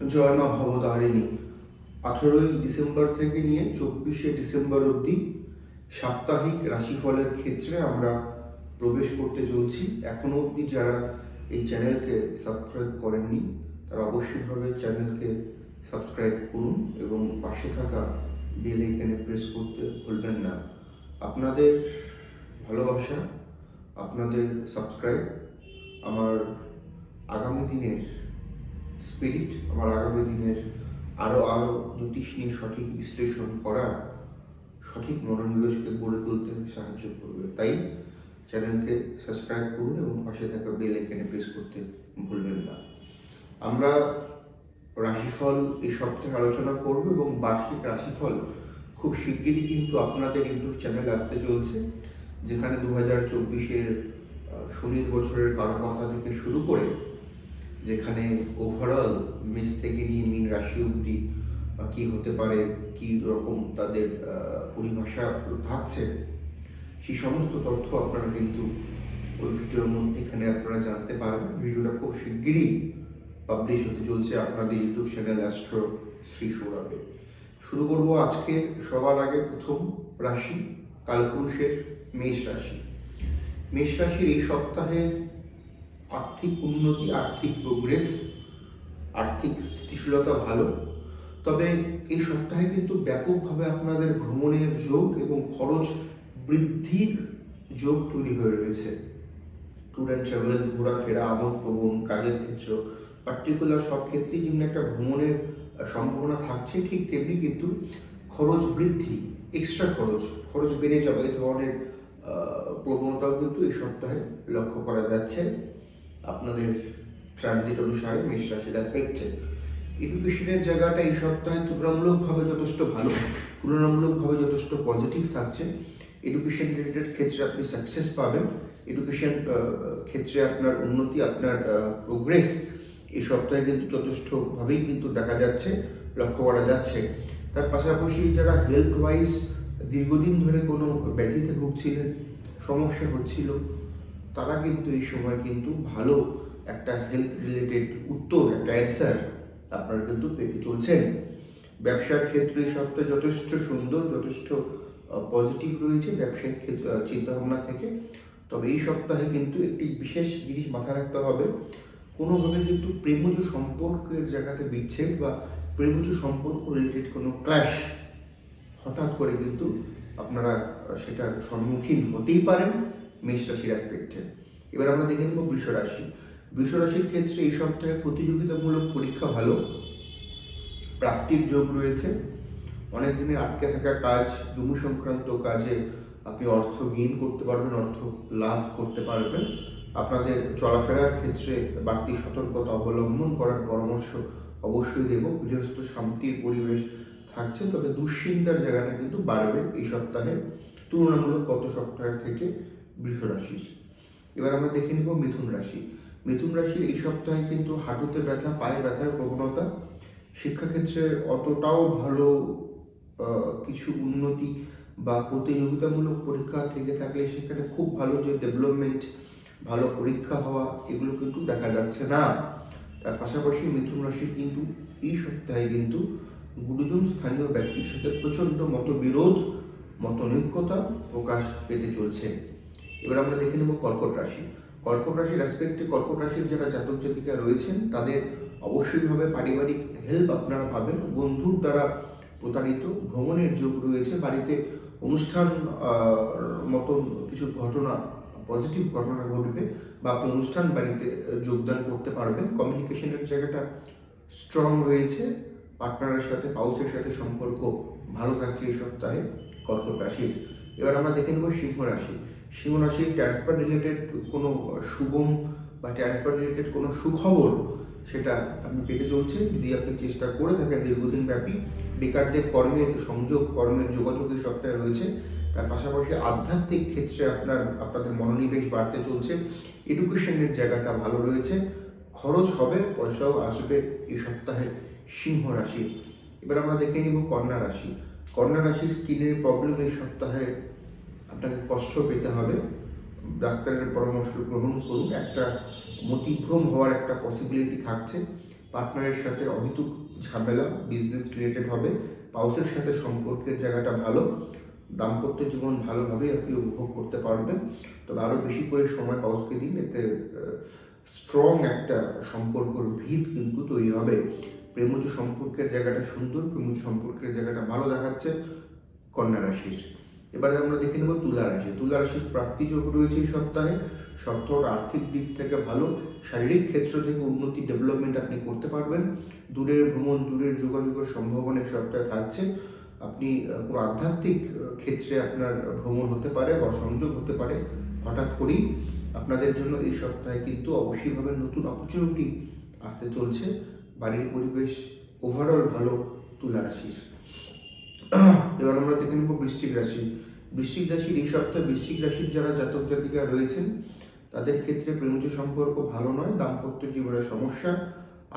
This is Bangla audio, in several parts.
জয় মা ভবতারিণী। আঠেরোই ডিসেম্বর থেকে নিয়ে চব্বিশে ডিসেম্বর অবধি সাপ্তাহিক রাশিফলের ক্ষেত্রে আমরা প্রবেশ করতে চলছি। এখনও অবধি যারা এই চ্যানেলকে সাবস্ক্রাইব করেননি, তারা অবশ্যইভাবে চ্যানেলকে সাবস্ক্রাইব করুন এবং পাশে থাকা বেল আইকনে প্রেস করতে ভুলবেন না। আপনাদের ভালোবাসা, আপনাদের সাবস্ক্রাইব আমার আগামী দিনের স্পিরিট আমার আগামী দিনের আরও আরও জ্যোতিষ নিয়ে সঠিক বিশ্লেষণ করার সঠিক মনোনিবেশকে গড়ে তুলতে সাহায্য করবে। তাই চ্যানেলকে সাবস্ক্রাইব করুন এবং পাশে থাকা বেল আইকনে প্রেস করতে ভুলবেন না। আমরা রাশিফল এই সপ্তাহে আলোচনা করব এবং বার্ষিক রাশিফল খুব শিগগিরই কিন্তু আপনাদের ইউটিউব চ্যানেলে আসতে চলছে, যেখানে দু হাজার চব্বিশের শনির বছরের কারও কথা থেকে শুরু করে যেখানে ওভারঅল মেষ থেকে নিয়ে মিন রাশি অবধি কি হতে পারে, কি রকম তাদের পরিভাষা ভাবছে সেই সমস্ত তথ্য আপনারা কিন্তু ওই ভিডিওর মধ্যে এখানে আপনারা জানতে পারবেন। ভিডিওটা খুব শিগগিরই পাবলিশ হতে চলছে আপনাদের ইউটিউব চ্যানেল অ্যাস্ট্রো শ্রী সৌরভে। শুরু করব আজকে সবার আগে প্রথম রাশি, কালপুরুষের মেষ রাশি। মেষ রাশির এই সপ্তাহে আর্থিক উন্নতি, আর্থিক প্রোগ্রেস আর্থিক স্থিতিশীলতা ভালো। তবে এই সপ্তাহে কিন্তু ব্যাপকভাবে আপনাদের ভ্রমণের যোগ এবং খরচ বৃদ্ধির যোগ তৈরি হয়ে রয়েছে। ট্যুর অ্যান্ড ট্রাভেলস ঘোরাফেরা আমোদ প্রবণ কাজের ক্ষেত্র পার্টিকুলার সব ক্ষেত্রেই যেমনি একটা ভ্রমণের সম্ভাবনা থাকছে, ঠিক তেমনি কিন্তু খরচ বৃদ্ধি এক্সট্রা খরচ খরচ বেড়ে যাবে এই ধরনের প্রবণতাও কিন্তু এই সপ্তাহে লক্ষ্য করা যাচ্ছে। আপনাদের ট্রানজিট অনুসারে মেষ রাশির অ্যাসপেক্টে এডুকেশনের জায়গাটা এই সপ্তাহে তুলনামূলকভাবে যথেষ্ট ভালো। তুলনামূলকভাবে যথেষ্ট পজিটিভ থাকছে। এডুকেশন রিলেটেড ক্ষেত্রে আপনি সাকসেস পাবেন। এডুকেশন ক্ষেত্রে আপনার উন্নতি, আপনার প্রোগ্রেস এই সপ্তাহে কিন্তু যথেষ্টভাবেই কিন্তু দেখা যাচ্ছে, লক্ষ্য করা যাচ্ছে। তার পাশাপাশি যারা হেলথ ওয়াইজ দীর্ঘদিন ধরে কোনো ব্যাধিতে ভুগছিলেন, সমস্যা হচ্ছিল তারা কিন্তু এই সময় কিন্তু ভালো একটা হেলথ রিলেটেড উত্তর, একটা অ্যান্সার আপনারা কিন্তু পেতে চলছেন। ব্যবসার ক্ষেত্রে এই সপ্তাহে যথেষ্ট সুন্দর, যথেষ্ট পজিটিভ রয়েছে ব্যবসায়িক ক্ষেত্রে চিন্তাভাবনা থেকে। তবে এই সপ্তাহে কিন্তু একটি বিশেষ জিনিস মাথায় রাখতে হবে, কোনোভাবে কিন্তু প্রেমজ সম্পর্কের জায়গাতে বিচ্ছেদ বা প্রেমজ সম্পর্ক রিলেটেড কোনো ক্ল্যাশ হঠাৎ করে কিন্তু আপনারা সেটার সম্মুখীন হতেই পারেন। মেষ রাশির অ্যাসপেক্টে এবার আমরা দেখে নেব বৃষ রাশি। বৃষ রাশির ক্ষেত্রে এই সপ্তাহে প্রতিযোগিতামূলক পরীক্ষা ভালো, প্রাপ্তির যোগ রয়েছে, অনেক দিনে আটকে থাকা কাজ, জমি সংক্রান্ত কাজে আপনি অর্থ গেইন করতে পারবেন, অর্থ লাভ করতে পারবেন। আপনাদের চলাফেরার ক্ষেত্রে বাড়তি সতর্কতা অবলম্বন করার পরামর্শ অবশ্যই দেব। গৃহস্থ শান্তির পরিবেশ থাকছে, তবে দুশ্চিন্তার জায়গাটা কিন্তু বাড়বে এই সপ্তাহে। তুলনামূলক গত সপ্তাহের থেকে বৃষ রাশি। এবার আমরা দেখে নিব মিথুন রাশি। মিথুন রাশির এই সপ্তাহে কিন্তু হাঁটুতে ব্যথা, পায়ে ব্যথার প্রবণতা, শিক্ষাক্ষেত্রে অতটাও ভালো কিছু উন্নতি বা প্রতিযোগিতামূলক পরীক্ষা থেকে থাকলে সেখানে খুব ভালো যে ডেভেলপমেন্ট ভালো পরীক্ষা হওয়া, এগুলো কিন্তু দেখা যাচ্ছে না। তার পাশাপাশি মিথুন রাশির কিন্তু এই সপ্তাহে কিন্তু গুরুজন স্থানীয় ব্যক্তির সাথে প্রচণ্ড মতবিরোধ, মতনৈক্যতা প্রকাশ পেতে চলছে। এবার আমরা দেখে নেব কর্কট রাশি। কর্কট রাশির অ্যাসপেক্টে কর্কট রাশির যারা জাতক জাতিকা রয়েছেন, তাদের অবশ্যইভাবে পারিবারিক হেল্প আপনারা পাবেন। বন্ধুর দ্বারা প্রতারিত, ভ্রমণের যোগ রয়েছে, বাড়িতে অনুষ্ঠান মতন কিছু ঘটনা পজিটিভ ঘটনা ঘটবে বা আপনি অনুষ্ঠান বাড়িতে যোগদান করতে পারবেন। কমিউনিকেশনের জায়গাটা স্ট্রং রয়েছে পার্টনারের সাথে পাউসের সাথে সম্পর্ক ভালো থাকছে এই সপ্তাহে কর্কট রাশির। এবার আমরা দেখে নেব সিংহ রাশি। সিংহ রাশির ট্রান্সফার রিলেটেড কোনো সুগম বা ট্রান্সফার রিলেটেড কোনো সুখবর সেটা আপনি পেতে চলছেন যদি আপনি চেষ্টা করে থাকেন দীর্ঘদিন ব্যাপী, বেকারদের কর্মের সংযোগ, কর্মের যোগাযোগ এই সপ্তাহে রয়েছে তার পাশাপাশি আধ্যাত্মিক ক্ষেত্রে আপনার, আপনাদের মনোনিবেশ বাড়তে চলছে। এডুকেশনের জায়গাটা ভালো রয়েছে। খরচ হবে, পয়সাও আসবে এই সপ্তাহে সিংহ রাশি এবার আমরা দেখে নিব কন্যা রাশি। কন্যা রাশির স্কিনের প্রবলেম এই সপ্তাহে আপনাকে কষ্ট পেতে হবে। ডাক্তারের পরামর্শ গ্রহণ করুন। একটা মতিভ্রম হওয়ার একটা পসিবিলিটি থাকছে। পার্টনারের সাথে অহেতুক ঝামেলা বিজনেস রিলেটেড হবে। পাউসের সাথে সম্পর্কের জায়গাটা ভালো। দাম্পত্য জীবন ভালোভাবেই আপনি উপভোগ করতে পারবেন। তবে আরও বেশি করে সময় পাউসকে দিন। এতে স্ট্রং একটা সম্পর্কর ভিত কিন্তু তৈরি হবে। প্রেমজ সম্পর্কের জায়গাটা সুন্দর। প্রেমজ সম্পর্কের জায়গাটা ভালো দেখাচ্ছে। কন্যা রাশির। এবারে আমরা দেখে নেব তুলা রাশি। তুলা রাশির প্রাপ্তি যোগ রয়েছে এই সপ্তাহে। সপ্তাহটা আর্থিক দিক থেকে ভালো। শারীরিক ক্ষেত্র থেকে উন্নতি ডেভেলপমেন্ট আপনি করতে পারবেন। দূরের ভ্রমণ, দূরের যোগাযোগের সম্ভাবনা এই সপ্তাহে থাকছে। আপনি কোনো আধ্যাত্মিক ক্ষেত্রে আপনার ভ্রমণ হতে পারে বা সংযোগ হতে পারে, হঠাৎ করেই। আপনাদের জন্য এই সপ্তাহে কিন্তু অবশ্যইভাবে নতুন অপরচুনিটি আসতে চলছে। বাড়ির পরিবেশ ওভারঅল ভালো তুলা রাশির। এবার আমরা দেখে নেব বৃশ্চিক রাশি। বৃশ্চিক রাশির এই সপ্তাহে বৃশ্চিক রাশির যারা জাতক জাতিকা রয়েছেন, তাদের ক্ষেত্রে প্রেমিত সম্পর্ক ভালো নয়, দাম্পত্য জীবনের সমস্যা,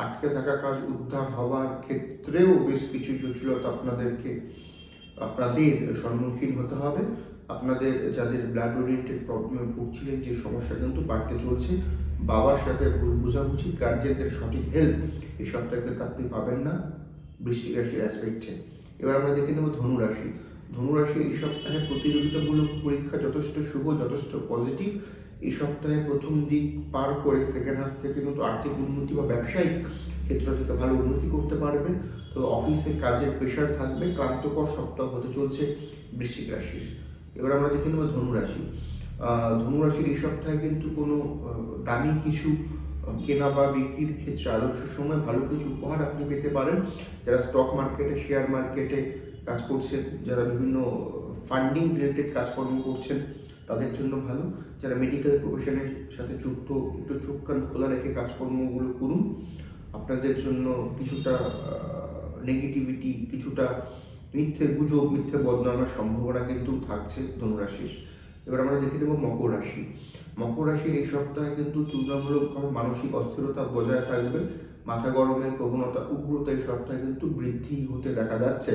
আটকে থাকা কাজ, উদ্ধার হওয়ার ক্ষেত্রেও বেশ কিছু জটিলতা আপনাদেরকে, আপনাদের সম্মুখীন হতে হবে। আপনাদের যাদের ব্লাড ওরিয়েন্টেড প্রবলেমে ভুগছিলেন, যে সমস্যা কিন্তু বাড়তে চলছে, বাবার সাথে ভুল বোঝাবুঝি গার্জেনদের সঠিক হেল্প এই সপ্তাহে কিন্তু আপনি পাবেন না। বৃশ্চিক রাশির অ্যাসপেক্টে এবার আমরা দেখে নেব ধনু রাশি ধনু রাশি এই সপ্তাহে প্রতিযোগিতামূলক পরীক্ষা যথেষ্ট শুভ যথেষ্ট পজিটিভ এই সপ্তাহে প্রথম দিক পার করে সেকেন্ড হাফ থেকে কিন্তু আর্থিক উন্নতি বা ব্যবসায়িক ক্ষেত্র থেকে ভালো উন্নতি করতে পারবে। তো অফিসে কাজের প্রেশার থাকবে ক্লান্তকর সপ্তাহ হতে চলছে বৃশ্চিক রাশির। এবার আমরা দেখে নেব ধনু রাশি আহ, ধনু এই সপ্তাহে কিন্তু কোনো দামি কিছু কেনা বা বিক্রির ক্ষেত্রে আদর্শ সময় ভালো কিছু উপহার আপনি পেতে পারেন। যারা স্টক মার্কেটে শেয়ার মার্কেটে কাজ করছেন, যারা বিভিন্ন ফান্ডিং রিলেটেড কাজকর্ম করছেন, তাদের জন্য ভালো। যারা মেডিকেল প্রফেশনের সাথে যুক্ত, একটু চোখ কান খোলা রেখে কাজকর্মগুলো করুন। আপনাদের জন্য কিছুটা নেগেটিভিটি কিছুটা মিথ্যে গুজব, মিথ্যে বদনামের সম্ভাবনা কিন্তু থাকছে ধনুরাশির। এবার আমরা দেখে নেব মকর রাশি। মকর রাশির এই সপ্তাহে কিন্তু তুলনামূলকভাবে মানসিক অস্থিরতা বজায় থাকবে। মাথা গরমের প্রবণতা উগ্রতা এই সপ্তাহে কিন্তু বৃদ্ধি হতে দেখা যাচ্ছে।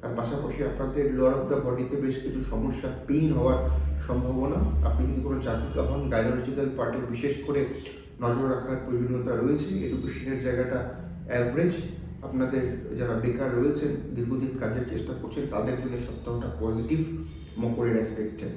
তার পাশাপাশি আপনাদের লোয়ার অফ দ্য বডিতে বেশ কিছু সমস্যা পেইন হওয়ার সম্ভাবনা। আপনি যদি কোনো জাতিকা হন গাইনোলজিক্যাল পার্টে বিশেষ করে নজর রাখার প্রয়োজনীয়তা রয়েছে। এডুকেশনের জায়গাটা অ্যাভারেজ আপনাদের যারা বেকার রয়েছেন, দীর্ঘদিন কাজের চেষ্টা করছেন, তাদের জন্য সপ্তাহটা পজিটিভ মকরের অ্যাসপেক্টে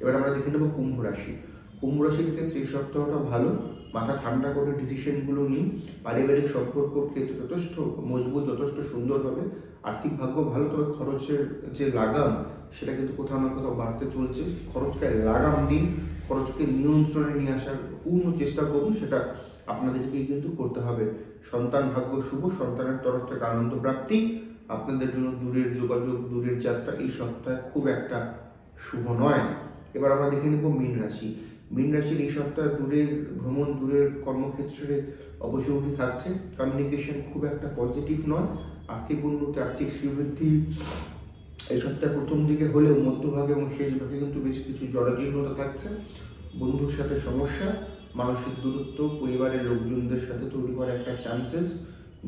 এবার আমরা দেখে নেব কুম্ভ রাশি। কুম্ভ রাশির ক্ষেত্রে এই সপ্তাহটা ভালো, মাথা ঠান্ডা করে ডিসিশনগুলো নিন। পারিবারিক সম্পর্কর ক্ষেত্রে যথেষ্ট মজবুত, যথেষ্ট সুন্দর হবে। আর্থিক ভাগ্য ভালো, তবে খরচের যে লাগাম, সেটা কিন্তু কোথাও না কোথাও বাড়তে চলছে। খরচকে লাগাম দিন, খরচকে নিয়ন্ত্রণে নিয়ে আসার পূর্ণ চেষ্টা করুন, সেটা আপনাদেরকেই কিন্তু করতে হবে। সন্তান ভাগ্য শুভ, সন্তানের তরফ থেকে আনন্দ প্রাপ্তি। আপনাদের জন্য দূরের যোগাযোগ, দূরের যাত্রা এই সপ্তাহে খুব একটা শুভ নয়। এবার আমরা দেখে নেব মীন রাশি। মীন রাশির এই সপ্তাহে দূরের, ভ্রমণ দূরের কর্মক্ষেত্রে অপচয়টি থাকছে। কমিউনিকেশন খুব একটা পজিটিভ নয়। আর্থিক উন্নতি, আর্থিক শ্রীবৃদ্ধি এই সপ্তাহে প্রথম দিকে হলেও মধ্যভাগে এবং শেষ ভাগে কিন্তু বেশ কিছু জরাজীর্ণতা থাকছে। বন্ধুর সাথে সমস্যা, মানসিক দূরত্ব, পরিবারের লোকজনদের সাথে তৈরি করার একটা চান্সেস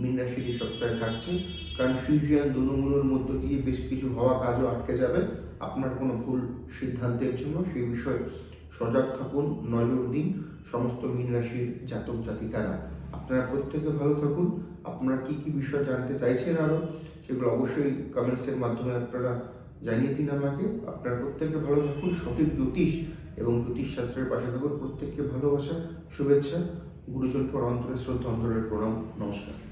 মীন রাশির এই সপ্তাহে থাকছে। কনফিউশন দুনুমুনুর মধ্য দিয়ে বেশ কিছু হওয়া কাজও আটকে যাবে। আপনার কোনো ভুল সিদ্ধান্তের জন্য সেই বিষয়ে সজাগ থাকুন, নজর দিন। সমস্ত মীন রাশির জাতক জাতিকারা, আপনারা প্রত্যেকে ভালো থাকুন। আপনারা কি কি বিষয় জানতে চাইছেন আরও সেগুলো অবশ্যই কমেন্টসের মাধ্যমে আপনারা জানিয়ে দিন আমাকে। আপনারা প্রত্যেকে ভালো থাকুন, সঠিক জ্যোতিষ এবং জ্যোতিষ শাস্ত্রের পাশে থাকুন। প্রত্যেককে ভালোবাসা, শুভেচ্ছা। গুরুজনকে অন্তরের শ্রদ্ধা, অন্তরের প্রণাম। নমস্কার।